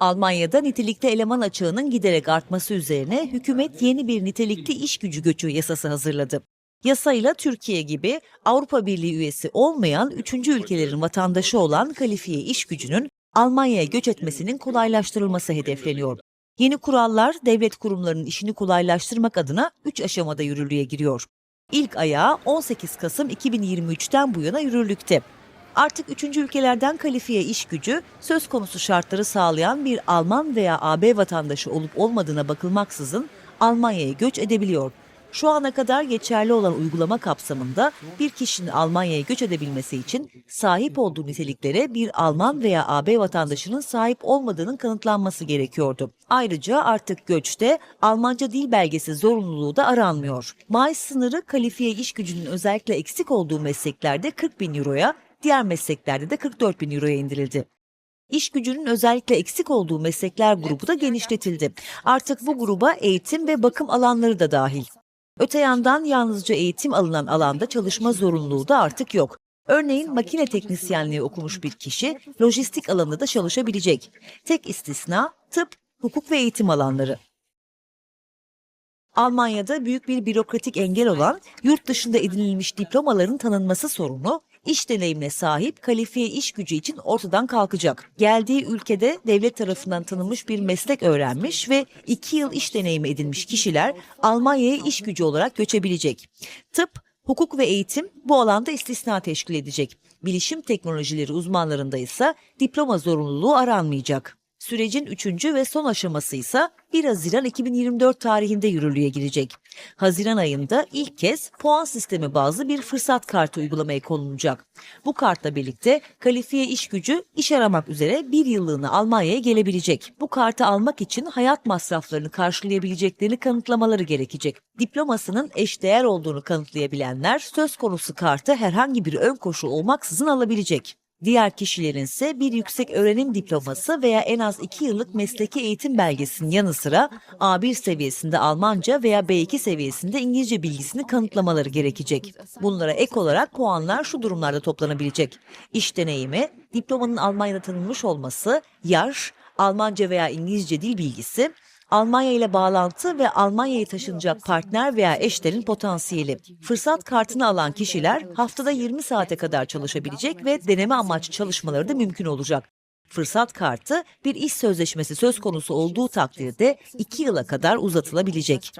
Almanya'da nitelikli eleman açığının giderek artması üzerine hükümet yeni bir nitelikli iş gücü göçü yasası hazırladı. Yasayla Türkiye gibi Avrupa Birliği üyesi olmayan üçüncü ülkelerin vatandaşı olan kalifiye iş gücünün Almanya'ya göç etmesinin kolaylaştırılması hedefleniyor. Yeni kurallar devlet kurumlarının işini kolaylaştırmak adına 3 aşamada yürürlüğe giriyor. İlk ayağı 18 Kasım 2023'ten bu yana yürürlükte. Artık üçüncü ülkelerden kalifiye iş gücü söz konusu şartları sağlayan bir Alman veya AB vatandaşı olup olmadığına bakılmaksızın Almanya'ya göç edebiliyor. Şu ana kadar geçerli olan uygulama kapsamında bir kişinin Almanya'ya göç edebilmesi için sahip olduğu niteliklere bir Alman veya AB vatandaşının sahip olmadığının kanıtlanması gerekiyordu. Ayrıca artık göçte Almanca dil belgesi zorunluluğu da aranmıyor. Maaş sınırı kalifiye iş gücünün özellikle eksik olduğu mesleklerde 40 bin euroya, diğer mesleklerde de 44 bin euroya indirildi. İş gücünün özellikle eksik olduğu meslekler grubu da genişletildi. Artık bu gruba eğitim ve bakım alanları da dahil. Öte yandan yalnızca eğitim alınan alanda çalışma zorunluluğu da artık yok. Örneğin makine teknisyenliği okumuş bir kişi lojistik alanında da çalışabilecek. Tek istisna tıp, hukuk ve eğitim alanları. Almanya'da büyük bir bürokratik engel olan yurt dışında edinilmiş diplomaların tanınması sorunu iş deneyimine sahip kalifiye iş gücü için ortadan kalkacak. Geldiği ülkede devlet tarafından tanınmış bir meslek öğrenmiş ve iki yıl iş deneyimi edinmiş kişiler Almanya'ya iş gücü olarak göçebilecek. Tıp, hukuk ve eğitim bu alanda istisna teşkil edecek. Bilişim teknolojileri uzmanlarında ise diploma zorunluluğu aranmayacak. Sürecin üçüncü ve son aşaması ise 1 Haziran 2024 tarihinde yürürlüğe girecek. Haziran ayında ilk kez puan sistemi bazlı bir fırsat kartı uygulamaya konulacak. Bu kartla birlikte kalifiye iş gücü iş aramak üzere bir yıllığına Almanya'ya gelebilecek. Bu kartı almak için hayat masraflarını karşılayabileceklerini kanıtlamaları gerekecek. Diplomasının eşdeğer olduğunu kanıtlayabilenler söz konusu kartı herhangi bir ön koşul olmaksızın alabilecek. Diğer kişilerin ise bir yüksek öğrenim diploması veya en az 2 yıllık mesleki eğitim belgesinin yanı sıra A1 seviyesinde Almanca veya B2 seviyesinde İngilizce bilgisini kanıtlamaları gerekecek. Bunlara ek olarak puanlar şu durumlarda toplanabilecek. İş deneyimi, diplomanın Almanya'da tanınmış olması, yaş, Almanca veya İngilizce dil bilgisi, Almanya ile bağlantı ve Almanya'ya taşınacak partner veya eşlerin potansiyeli. Fırsat kartını alan kişiler haftada 20 saate kadar çalışabilecek ve deneme amaçlı çalışmaları da mümkün olacak. Fırsat kartı bir iş sözleşmesi söz konusu olduğu takdirde 2 yıla kadar uzatılabilecek.